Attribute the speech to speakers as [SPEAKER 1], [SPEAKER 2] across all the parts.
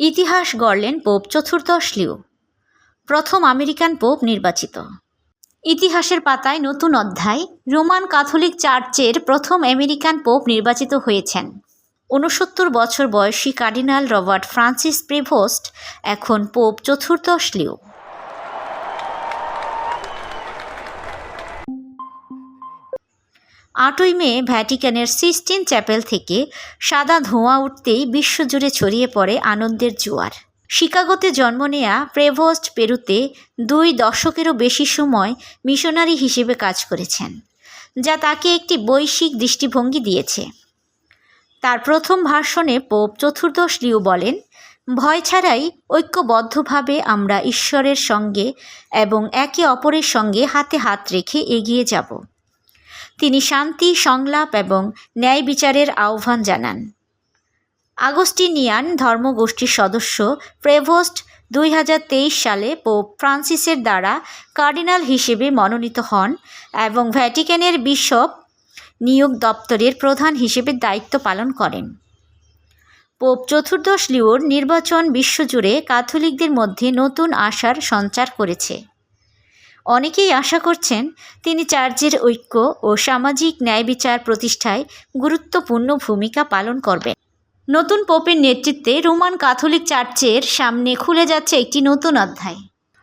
[SPEAKER 1] ইতিহাস গড়লেন পোপ চতুর্দশ লিও প্রথম আমেরিকান পোপ নির্বাচিত। ইতিহাসের পাতায় নতুন অধ্যায়, রোমান ক্যাথলিক চার্চের প্রথম আমেরিকান পোপ নির্বাচিত হয়েছেন। ঊনসত্তর বছর বয়সী কার্ডিনাল রবার্ট ফ্রান্সিস প্রেভোস্ট এখন পোপ চতুর্দশ লিও আটই মে ভ্যাটিকানের সিস্টিন চ্যাপেল থেকে সাদা ধোঁয়া উঠতেই বিশ্বজুড়ে ছড়িয়ে পড়ে আনন্দের জোয়ার। শিকাগোতে জন্ম নেয়া প্রেভোস্ট পেরুতে দুই দশকেরও বেশি সময় মিশনারি হিসেবে কাজ করেছেন, যা তাকে একটি বৈশ্বিক দৃষ্টিভঙ্গি দিয়েছে। তার প্রথম ভাষণে পোপ চতুর্দশ লিউ বলেন, ভয় ছাড়াই ঐক্যবদ্ধভাবে আমরা ঈশ্বরের সঙ্গে এবং একে অপরের সঙ্গে হাতে হাত রেখে এগিয়ে যাব। তিনি শান্তি, সংলাপ এবং ন্যায় বিচারের আহ্বান জানান। আগস্টিনিয়ান ধর্মগোষ্ঠীর সদস্য প্রেভোস্ট দুই হাজার তেইশ সালে পোপ ফ্রান্সিসের দ্বারা কার্ডিনাল হিসেবে মনোনীত হন এবং ভ্যাটিকানের বিশপ নিয়োগ দপ্তরের প্রধান হিসেবে দায়িত্ব পালন করেন। পোপ চতুর্দশ লিওর নির্বাচন বিশ্বজুড়ে ক্যাথলিকদের মধ্যে নতুন আশার সঞ্চার করেছে। অনেকেই আশা করছেন তিনি চার্চের ঐক্য ও সামাজিক ন্যায় বিচার প্রতিষ্ঠায় গুরুত্বপূর্ণ ভূমিকা পালন করবেন। নতুন পোপের নেতৃত্বে রোমান ক্যাথলিক চার্চের সামনে খুলে যাচ্ছে একটি নতুন অধ্যায়।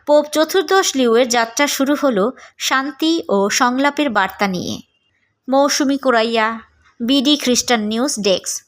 [SPEAKER 1] পোপ চতুর্দশ লিউয়ের যাত্রা শুরু হলো শান্তি ও সংলাপের বার্তা নিয়ে। Mousumi Koraiya, BD Christian news desk.